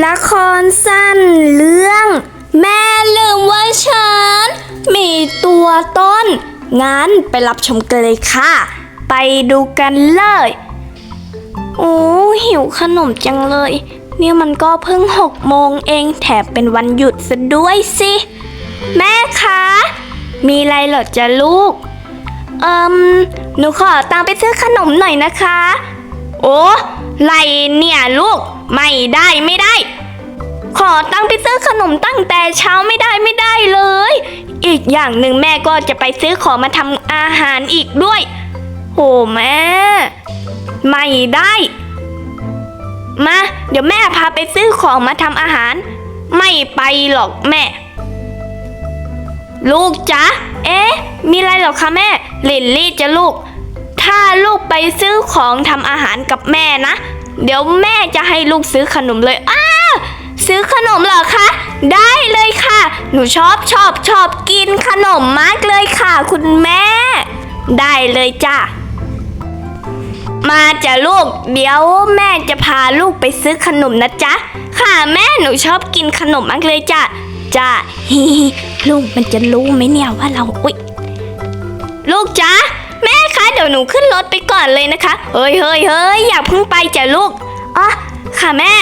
ละครสั้นเรื่อง แม่ลืมว่าฉัน มีตัวต้น งั้นไปรับชมกันเลยค่ะ ไปดูกันเลย โอ้หิวขนมจังเลย เนี่ยมันก็เพิ่งหกโมงเองแถมเป็นวันหยุดซะด้วยสิ แม่คะ มีอะไรเหรอจ๊ะลูก เอิมหนูขอตังไปซื้อขนมหน่อยนะคะ โอ้ไรเนี่ยลูก ไม่ได้ไม่ได้ ขอตั้งไปซื้อขนมตั้งแต่เช้าไม่ได้ไม่ได้เลย อีกอย่างหนึ่งแม่ก็จะไปซื้อของมาทำอาหารอีกด้วยโอ้แม่ ไม่ได้ มา เดี๋ยวแม่พาไปซื้อของมาทำอาหาร ไม่ไปหรอกแม่ ลูกจ๊ะ เอ๊ะ มีอะไรหรอคะแม่ลินลี่จะลูก ถ้าลูกไปซื้อของทำอาหารกับแม่นะ เดี๋ยวแม่จะให้ลูกซื้อขนมเลยอ้าซื้อขนมเหรอคะ ได้เลยค่ะ หนูชอบชอบชอบกินขนมมากเลยค่ะ คุณแม่ ได้เลยจ้ะ มาจ้ะลูก เดี๋ยวแม่จะพาลูกไปซื้อขนมนะจ๊ะ ค่ะแม่หนูชอบกินขนมมากเลยจ้ะ จ้ะฮิลูกมันจะรู้ไหมเนี่ยว่าเรา อุ๊ย ลูกจ๊ะ แม่ เดี๋ยวหนูขึ้นรถไปก่อนเลยนะคะ เฮ้ยเฮ้ยเฮ้ยอย่าเพิ่งไปจ้ะลูกอ๋อค่ะแม่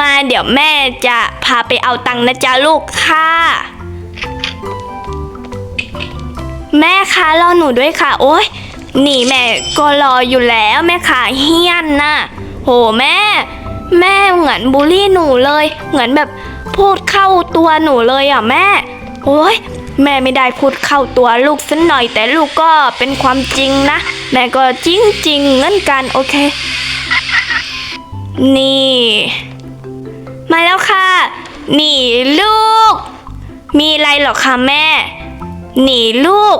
มาเดี๋ยวแม่จะพาไปเอาตังค์นะจ๊ะลูกค่ะ แม่คะรอหนูด้วยค่ะ โอ๊ยนี่แม่ก็รออยู่แล้วแม่ค่ะเฮี้ยนน่ะโหแม่ แม่เหมือนบูลลี่หนูเลย เหมือนแบบพูดเข้าตัวหนูเลยอะแม่ โอ๊ย แม่ไม่ได้พูดเข้าตัวลูกสักหน่อย แต่ลูกก็เป็นความจริงนะ แม่ก็จริงจริงเหมือนกันโอเค นี่ มาแล้วค่ะ นี่ลูก มีอะไรหรอคะแม่ นี่ลูก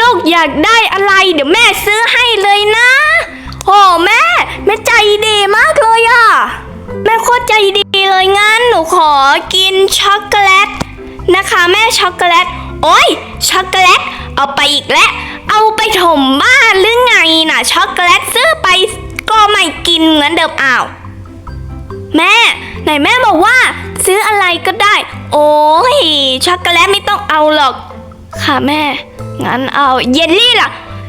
ลูกอยากได้อะไร เดี๋ยวแม่ซื้อให้เลยนะโอ้แม่ แม่ใจดีมากเลยอะ แม่โคตรใจดีเลยงั้นหนูขอกินช็อกโกแลตนะคะ แม่ช็อกโกแลต โอ้ยช็อกโกแลต เอาไปอีกแล้ว เอาไปถมบ้านหรือไงน่ะ ช็อกโกแลตซื้อไปก็ไม่กินเหมือนเดิมอ้าว แม่ ไหนแม่บอกว่า ซื้ออะไรก็ได้ โอ้ยช็อกโกแลตไม่ต้องเอาหรอก ค่ะแม่ งั้นเอาเยลลี่ล่ะ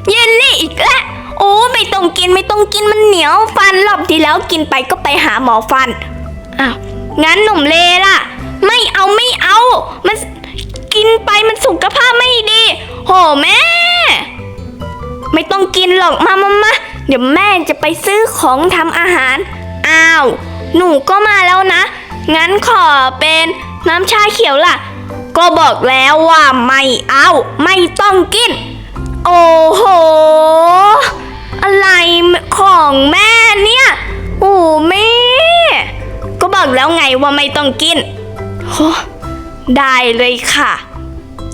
เยลลี่อีกแล้วโอ้ไม่ต้องกินไม่ต้องกินมันเหนียวฟันรอบที่แล้วกินไปก็ไปหาหมอฟันอ้าวงั้นหนุ่มเลล่ะ ไม่เอาไม่เอา มัน กินไปมันสุขภาพไม่ดี โหแม่ ไม่ต้องกินหรอกมามามาเดี๋ยวแม่จะไปซื้อของทำอาหาร อ้าว หนูก็มาแล้วนะ งั้นขอเป็นน้ำชาเขียวล่ะ ก็บอกแล้วว่าไม่เอา ไม่ต้องกิน โอ้โห อะไรของแม่เนี่ยโอ้แม่ ก็บอกแล้วไงว่าไม่ต้องกินโห ได้เลยค่ะ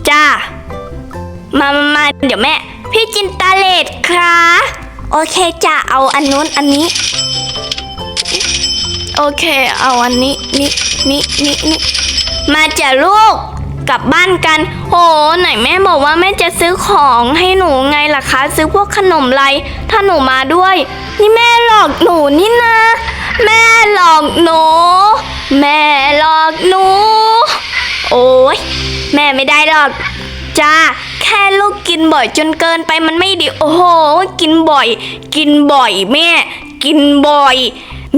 จ้า มามามาเดี๋ยวแม่ พี่จินตาเลดค่ะโอเคจ้ะเอาอันนู้นอันนี้ โอเค เอาอันนี้นี่นี่นี่นี่มาจ้ะลูกกลับบ้านกัน โห ไหนแม่บอกว่าแม่จะซื้อของให้หนูไงล่ะคะ ซื้อพวกขนมอะไร ถ้าหนูมาด้วย นี่แม่หลอกหนูนี่นะ แม่หลอกหนู แม่หลอกหนู โอ้ยแม่ไม่ได้หรอกจ้าแค่ลูกกินบ่อยจนเกินไปมันไม่ดี โอ้โห กินบ่อย กินบ่อยแม่ กินบ่อย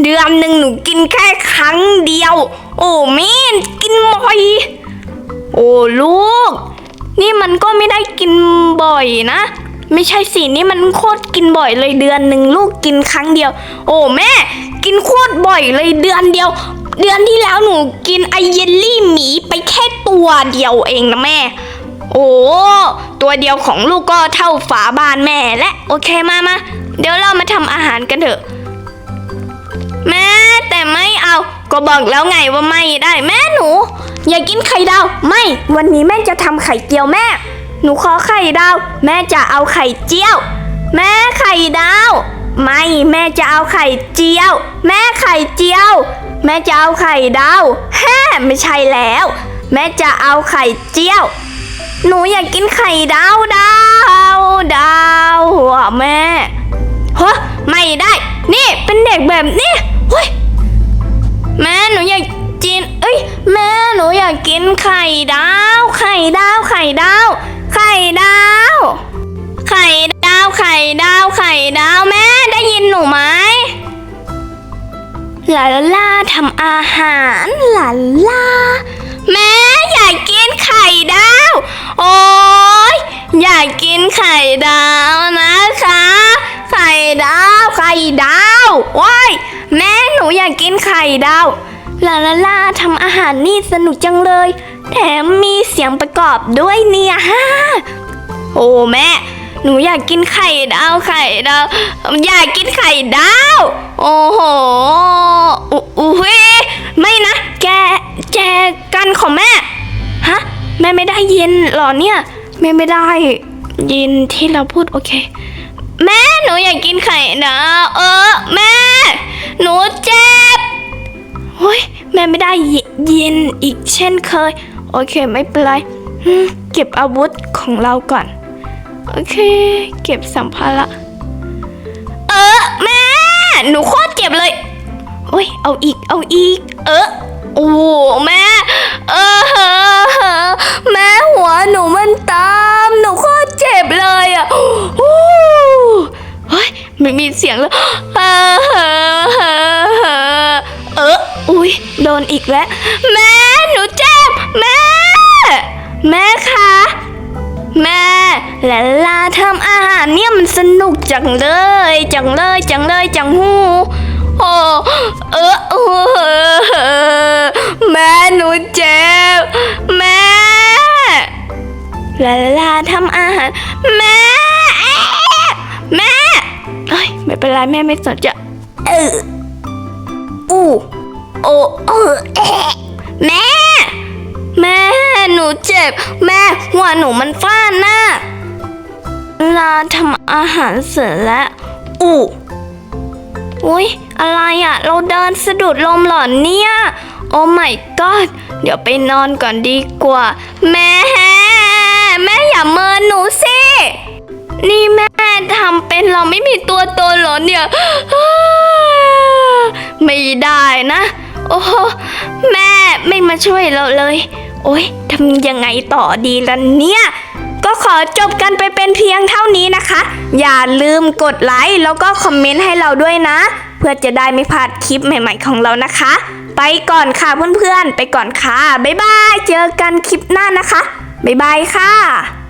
เดือนหนึ่งหนูกินแค่ครั้งเดียว โอ้แม่กินบ่อย โอ้ลูก นี่มันก็ไม่ได้กินบ่อยนะ ไม่ใช่สินี่มันโคตรกินบ่อยเลยเดือนหนึ่งลูกกินครั้งเดียว โอ้แม่ กินโคตรบ่อยเลยเดือนเดียว เดือนที่แล้วหนูกินไอเยลลี่หมีไปแค่ตัวเดียวเองนะแม่ โอ้ตัวเดียวของลูกก็เท่าฝาบานแม่และโอเคมามาเดี๋ยวเรามาทำอาหารกันเถอะ แม่แต่ไม่เอาก็บอกแล้วไงว่าไม่ได้แม่หนู อย่ากินไข่ดาวไม่ วันนี้แม่จะทำไข่เจียวแม่ หนูขอไข่ดาว แม่จะเอาไข่เจียว แม่ไข่ดาว ไม่แม่จะเอาไข่เจียว แม่ไข่เจียว แม่จะเอาไข่ดาวแฮ่ไม่ใช่แล้ว แม่จะเอาไข่เจียว หนูอยากกินไข่ดาวดาวดาวอะแม่ฮ้ยไม่ได้ นี่เป็นเด็กแบบนี้เฮ้ยแม่หนูอยากกิน เอ้ยแม่หนูอยากกินไข่ดาว ไข่ดาวไข่ดาว ไข่ดาว ไข่ดาวไข่ดาวไข่ดาวาลาลาทำอาหารลาลาแม่อยากกินไข่ดาว โอ้ยอยากกินไข่ดาวนะคะ ไข่ดาว ไข่ดาวว้ายแม่หนูอยากกินไข่ดาวลาลาลาทำอาหารนี่สนุกจังเลย แถมมีเสียงประกอบด้วยเนี่ยฮ่าโอ้แม่ หนูอยากกินไข่ดาวไข่ดาวอยากกินไข่ดาว โอ้โหอุ้ยไม่นะ แกแจกันของแม่ ฮะ แม่ไม่ได้ยินหรอเนี่ย แม่ไม่ได้ยินที่เราพูดโอเค แม่หนูอยากกินไข่ดาวเออ แม่ หนูเจ็บเฮ้ยแม่ไม่ได้ยินอีกเช่นเคย โอเคไม่เป็นไรเก็บอาวุธของเราก่อน โอเค เก็บสัมภาระ เออแม่ หนูโคตรเจ็บเลยโอ้ยเอาอีก เอาอีก เออโอ้แม่ เออแม่หัวหนูมันตาม หนูโคตรเจ็บเลยอะโอ้เฮ้ยไม่มีเสียงเลยเออเอออุ้ยโดนอีกแล้ว แม่ หนูเจ็บ แม่ แม่คะ แม่และลาทำอาหารเนี่ยมันสนุกจังเลย จังเลยจังเลยจังหูโอ้เออเออแม่หนูเจ็บแม่และลาทำอาหาร แม่แม่เอ้ยไม่เป็นไรแม่ไม่สนใจเอออู้โอ้เออแม่ หนูเจ็บ แม่หัวหนูมันฟาดหน้าลาทำอาหารเสร็จแล้วอู้อุ้ยอะไรอะ่ะเราเดินสะดุดลมหรอเนี่ย โอ้ my god เดี๋ยวไปนอนก่อนดีกว่า แม่ แม่อย่าเมินหนูสิ นี่แม่ทำเป็นเราไม่มีตัวตนหรอเนี่ย ไม่ได้นะ โอ้โห แม่ไม่มาช่วยเราเลย โอ๊ยทำยังไงต่อดีล่ะเนี่ย ก็ขอจบกันไปเป็นเพียงเท่านี้นะคะ อย่าลืมกดไลค์แล้วก็คอมเมนต์ให้เราด้วยนะ เพื่อจะได้ไม่พลาดคลิปใหม่ ๆของเรานะคะ ไปก่อนค่ะเพื่อนๆ ไปก่อนค่ะ บ๊ายบาย เจอกันคลิปหน้านะคะ บ๊ายบายค่ะ